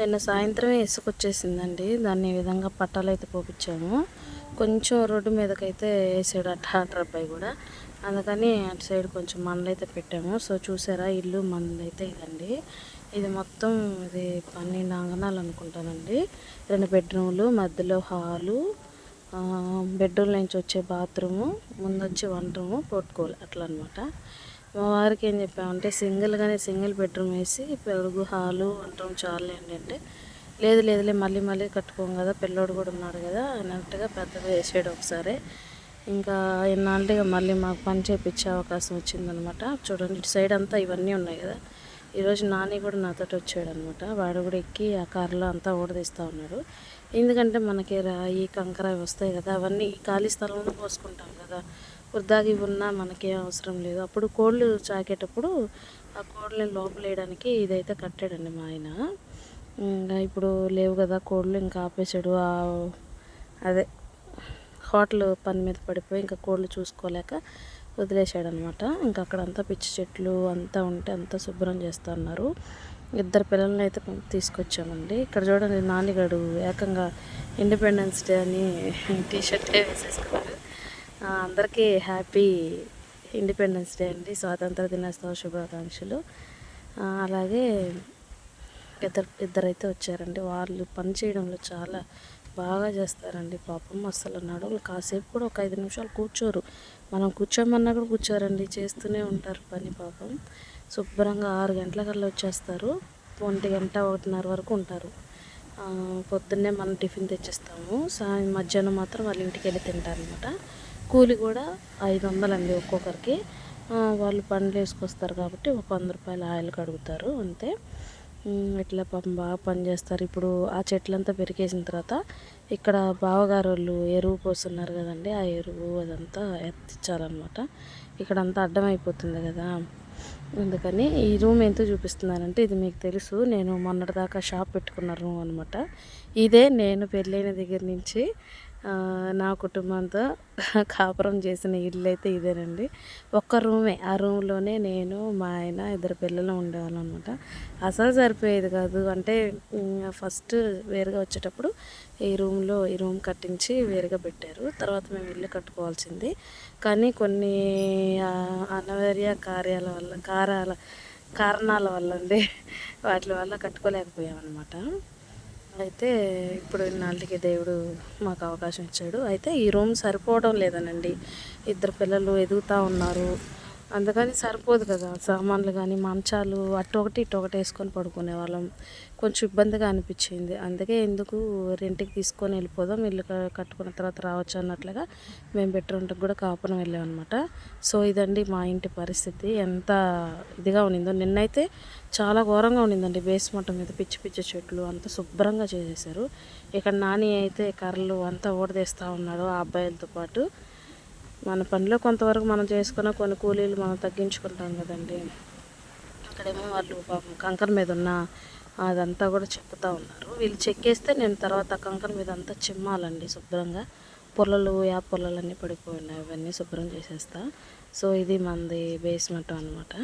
నిన్న సాయంత్రమే ఇసుకొచ్చేసిందండి. దాన్ని ఈ విధంగా పట్టాలు అయితే పోపించాము కొంచెం రోడ్డు మీదకైతే వేసాడు అట్ట అబ్బాయి కూడా. అందుకని అటు సైడ్ కొంచెం మండలు అయితే పెట్టాము. సో చూసారా ఇల్లు మండలు అయితే ఇదండి. ఇది మొత్తం ఇది పన్నెండు అంగనాలు అనుకుంటానండి. రెండు బెడ్రూమ్లు మధ్యలో హాలు బెడ్రూమ్ నుంచి వచ్చే బాత్రూము ముందు వచ్చి వంట రూము పొట్టుకోలు అట్లా అనమాట మా వారికి ఏం చెప్పామంటే సింగిల్గానే సింగిల్ బెడ్రూమ్ వేసి పెరుగు హాలు అంటూ చాలు ఏంటంటే లేదు లేదులే మళ్ళీ మళ్ళీ కట్టుకోం కదా పిల్లోడు కూడా ఉన్నాడు కదా అన్నట్టుగా పెద్దగా వేసాడు ఒకసారి. ఇంకా ఇన్నాళ్ళుగా మళ్ళీ మాకు పని చేయించే అవకాశం వచ్చిందనమాట. చూడండి ఇటు సైడ్ అంతా ఇవన్నీ ఉన్నాయి కదా. ఈరోజు నాని కూడా నాతో వచ్చాడు అనమాట వాడు కూడా ఎక్కి ఆ కారులో అంతా ఊడదీస్తూ ఉన్నాడు. ఎందుకంటే మనకి రాయి కంకర వస్తాయి కదా అవన్నీ ఖాళీ స్థలంలో పోసుకుంటాం కదా. వృద్ధాగి ఉన్నా మనకేం అవసరం లేదు. అప్పుడు కోళ్ళు చాకేటప్పుడు ఆ కోళ్ళని లోపల వేయడానికి ఇదైతే కట్టాడండి మా ఆయన. ఇంకా ఇప్పుడు లేవు కదా కోళ్ళు ఇంకా ఆపేసాడు అదే హోటల్ పని మీద పడిపోయి ఇంకా కోళ్ళు చూసుకోలేక వదిలేశాడు అనమాట ఇంకా అక్కడంతా పిచ్చి చెట్లు అంతా ఉంటే అంతా శుభ్రం చేస్తూ ఉన్నారు ఇద్దరు పిల్లల్ని అయితే తీసుకొచ్చామండి. ఇక్కడ చూడండి నాన్నగాడు ఏకంగా ఇండిపెండెన్స్ డే అని టీ షర్ట్ వేసేసుకున్నాడు. అందరికీ హ్యాపీ ఇండిపెండెన్స్ డే అండి స్వాతంత్ర దినోత్సవ శుభాకాంక్షలు. అలాగే ఇద్దరు ఇద్దరైతే వచ్చారండి. వాళ్ళు పని చేయడంలో చాలా బాగా చేస్తారండి పాపం. అసలు నడువులు కాసేపు కూడా ఒక ఐదు నిమిషాలు కూర్చోరు. మనం కూర్చోమన్నా కూడా కూర్చోరండి చేస్తూనే ఉంటారు పని పాపం. శుభ్రంగా ఆరు గంటలకల్లా వచ్చేస్తారు. ఒంటి గంట ఒకటిన్నర వరకు ఉంటారు. పొద్దున్నే మనం టిఫిన్ తెచ్చిస్తాము. సాయం మధ్యాహ్నం మాత్రం వాళ్ళ ఇంటికి వెళ్ళి తింటారనమాట. కూలి కూడా ఐదు వందలండి ఒక్కొక్కరికి. వాళ్ళు పండ్లు వేసుకొస్తారు కాబట్టి ఒక వంద రూపాయలు ఆయిల్ కడుగుతారు అంతే. ఇట్లా పాపం బాగా పని చేస్తారు. ఇప్పుడు ఆ చెట్లంతా పెరిగేసిన తర్వాత ఇక్కడ బావగారు వాళ్ళు ఎరువు పోస్తున్నారు కదండి ఆ ఎరువు అదంతా ఎత్తిచ్చారనమాట ఇక్కడ అంతా అడ్డం అయిపోతుంది కదా. అందుకని ఈ రూమ్ ఎంతో చూపిస్తున్నానంటే ఇది మీకు తెలుసు. నేను మొన్నటిదాకా షాప్ పెట్టుకున్న రూమ్ అనమాట ఇదే నేను పెళ్ళైన దగ్గర నుంచి నా కుటుంబంతో కాపురం చేసిన ఇల్లు అయితే ఇదేనండి. ఒక్క రూమే. ఆ రూమ్లోనే నేను మా ఆయన ఇద్దరు పిల్లలు ఉండేవాళ్ళం అనమాట అసలు సరిపోయేది కాదు. అంటే ఫస్ట్ వేరుగా వచ్చేటప్పుడు ఈ రూమ్లో ఈ రూమ్ కట్టించి వేరుగా పెట్టారు. తర్వాత మేము ఇల్లు కట్టుకోవాల్సింది. కానీ కొన్ని ఆ, అనివార్య కార్యాల వల్ల కారాల కారణాల వల్ల అండి వాటి వల్ల కట్టుకోలేకపోయామన్నమాట. అయితే ఇప్పుడు ఇన్నాళ్ళకి దేవుడు మాకు అవకాశం ఇచ్చాడు. అయితే ఈ రూమ్ సరిపోవడం లేదనండి. ఇద్దరు పిల్లలు ఎదుగుతూ ఉన్నారు. అందుకని సరిపోదు కదా సామాన్లు కానీ మంచాలు అటు ఒకటి ఇటు ఒకటి వేసుకొని పడుకునే వాళ్ళం. కొంచెం ఇబ్బందిగా అనిపించింది. అందుకే ఎందుకు రెంట్కి తీసుకొని వెళ్ళిపోదాం ఇల్లు కట్టుకున్న తర్వాత రావచ్చు అన్నట్లుగా మేము బెడ్రూమ్కి కూడా కాపురం వెళ్ళామన్నమాట. సో ఇదండి మా ఇంటి పరిస్థితి. ఎంత ఇదిగా ఉండిందో నిన్నైతే చాలా ఘోరంగా ఉండిందండి బేస్మెంట్ మీద పిచ్చి పిచ్చి చెట్లు అంతా శుభ్రంగా చేసేసారు ఇక్కడ నాని అయితే కర్రలు అంతా ఊడదీస్తూ ఉన్నాడు ఆ అబ్బాయిలతో పాటు. మన పనిలో కొంతవరకు మనం చేసుకున్న కొన్ని కూలీలు మనం తగ్గించుకుంటాం కదండి. అక్కడేమో వాళ్ళు పాపం కంకర మీద ఉన్న అదంతా కూడా చెక్కుతూ ఉన్నారు. వీళ్ళు చెక్కేస్తే నేను తర్వాత కంకర మీద అంతా చిమ్మాలండి శుభ్రంగా. పొల్లలు యా పొల్లలన్నీ పడిపోయినాయి అవన్నీ శుభ్రం చేసేస్తా. సో ఇది మనది బేస్మెంట్ అనమాట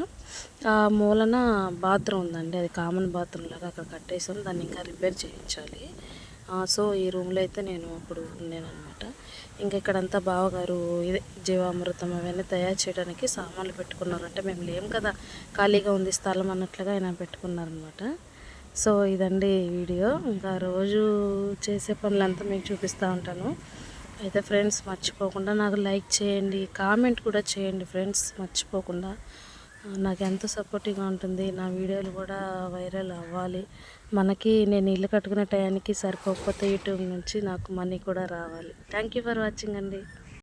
ఆ మూలన బాత్రూమ్ ఉందండి. అది కామన్ బాత్రూమ్ లాగా అక్కడ కట్టేసాం. దాన్ని ఇంకా రిపేర్ చేయించాలి. సో ఈ రూమ్లో అయితే నేను అప్పుడు ఉన్నాను అనమాట ఇంకా ఇక్కడంతా బావగారు ఇదే జీవామృతం అవన్నీ తయారు చేయడానికి సామాన్లు పెట్టుకున్నారు అంటే మేము లేం కదా ఖాళీగా ఉంది స్థలం అన్నట్లుగా ఆయన పెట్టుకున్నారనమాట సో ఇదండి వీడియో. ఇంకా రోజు చేసే పనులంతా మీకు చూపిస్తూ ఉంటాను. అయితే ఫ్రెండ్స్ మర్చిపోకుండా నాకు లైక్ చేయండి కామెంట్ కూడా చేయండి ఫ్రెండ్స్ మర్చిపోకుండా. నాకు ఎంతో సపోర్టివ్గా ఉంటుంది నా వీడియోలు కూడా వైరల్ అవ్వాలి. మనకి నేను ఇల్లు కట్టుకునే టయానికి సరిపోకపోతే యూట్యూబ్ నుంచి నాకు మనీ కూడా రావాలి. థ్యాంక్ యూ ఫర్ వాచింగ్ అండి.